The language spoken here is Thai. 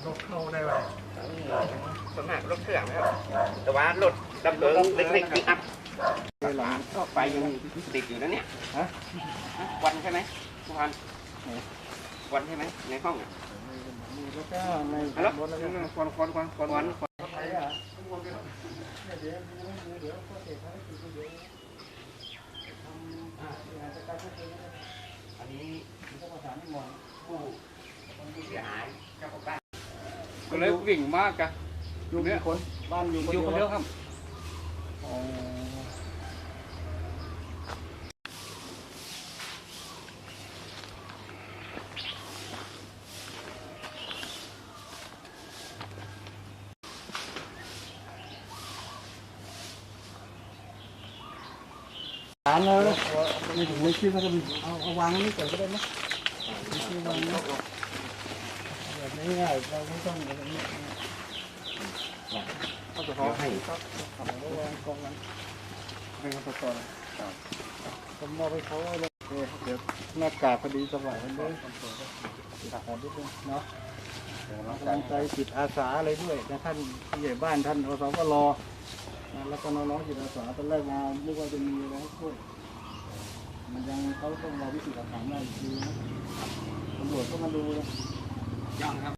เครื่องนะครับแต่ว่ารถดับเพลิงเล็กๆปิกอัพก็ไฟยังติดอยู่นะเนี่ยฮะควันใช่ไหมทุกท่านควันใช่ไหมในห้องอะแล้วก็ในฮัลโหลรถแล้วก็ควันควันควันควันควันไปอะเดี๋ยวเดี๋ยวก็เก็บภารกิจเดี๋ยวทำอ่าอาจจะการพูดคุยกันอันนี้ก็ประสานให้หมอผู้ผู้เสียหายเจ้าของบ้าน ก็เลยวิ่งมากะอยู่กี่คนบ้านอยู่อยู่คนเดียวครับอ๋อร้านแล้วไม่ถึงไม่คิดว่าจะมีเอาเอาวางนี่ก่อนก็ได้นะไม่ใช่วางนะแบบนี้ ง่ายเราไม่ต้องอะไรนี้ก็จะพอให้ครับทำแล้วกองนั้นเป็นกระสอบครับผมมอบให้เขาเลยเดี๋ยวหน้ากากพอดีสบายกันเลยติดขาดนิดนึงเนาะกำลังใจจิตอาสาอะไรด้วยนะท่านผู้ใหญ่บ้านท่านอสมรนะแล้วก็น้องๆจิตอาสาตอนแรกมานึกว่าจะมีอะไรให้ช่วยมันยังเขาต้องรอวิสูจน์หลักฐานได้อีกทีนะตำรวจก็มาดูนะยังครับ